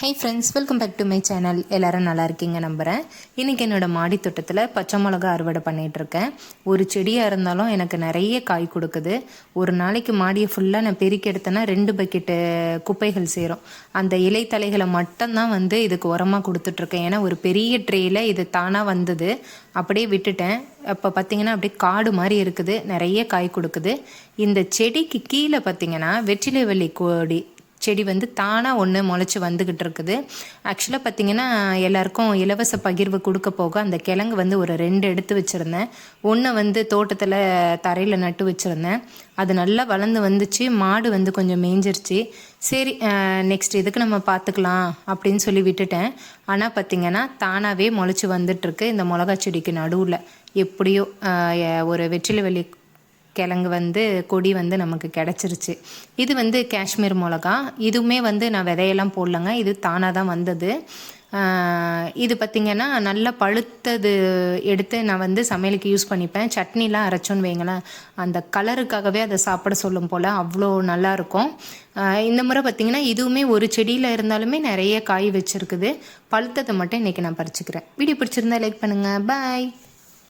Hi friends welcome back to my channel எல்லோரும் நல்லா இருக்கீங்க நம்புகிறேன் இன்றைக்கி என்னோடய மாடி தோட்டத்தில் பச்சை மிளகா அறுவடை பண்ணிகிட்ருக்கேன் ஒரு செடியாக இருந்தாலும் எனக்கு நிறைய காய் கொடுக்குது. ஒரு நாளைக்கு மாடியை ஃபுல்லாக நான் பெருக்கி எடுத்தேன்னா ரெண்டு பக்கெட்டு குப்பைகள் சேரும். அந்த இலை தலைகளை மட்டும்தான் வந்து இதுக்கு உரமாக கொடுத்துட்ருக்கேன் ஏன்னா ஒரு பெரிய ட்ரேயில் இது தானாக வந்தது. அப்படியே விட்டுட்டேன். அப்போ பார்த்தீங்கன்னா அப்படியே காடு மாதிரி இருக்குது. நிறைய காய் கொடுக்குது. இந்த செடிக்கு கீழே பார்த்தீங்கன்னா வெற்றிலை வள்ளி கொடி செடி வந்து தானாக ஒன்று முளைச்சி வந்துக்கிட்டு இருக்குது. ஆக்சுவலாக பார்த்தீங்கன்னா எல்லாருக்கும் இலவச பகிர்வு கொடுக்க போக அந்த கிழங்கு வந்து ஒரு ரெண்டு எடுத்து வச்சுருந்தேன். ஒன்று வந்து தோட்டத்தில் தரையில் நட்டு வச்சுருந்தேன். அது நல்லா வளர்ந்து வந்துச்சு. மாடு வந்து கொஞ்சம் மேய்ஞ்சிருச்சு சரி நெக்ஸ்ட் இதுக்கு நம்ம பார்த்துக்கலாம் அப்படின்னு சொல்லி விட்டுட்டேன். ஆனால் பார்த்தீங்கன்னா தானாகவே முளைச்சி வந்துட்டுருக்கு இந்த மிளகா செடிக்கு நடுவில். எப்படியோ ஒரு வெற்றிலை வெளி கிழங்கு வந்து கொடி வந்து நமக்கு கிடச்சிருச்சு. இது வந்து காஷ்மீர் மிளகா. இதுவுமே வந்து நான் விதையெல்லாம் போடலங்க. இது தானாக தான் வந்தது. இது பார்த்திங்கன்னா நல்லா பழுத்தது எடுத்து நான் வந்து சமையலுக்கு யூஸ் பண்ணிப்பேன். சட்னிலாம் அரைச்சோன்னு வைங்களேன். அந்த கலருக்காகவே அதை சாப்பிட சொல்லும் போல் அவ்வளோ நல்லாயிருக்கும் இந்த முறை பார்த்திங்கன்னா இதுவுமே ஒரு செடியில் இருந்தாலுமே நிறைய காய் வச்சுருக்குது. பழுத்ததை மட்டும் இன்றைக்கி நான் பறிச்சுக்கிறேன். வீடியோ பிடிச்சிருந்தா லைக் பண்ணுங்கள் பாய்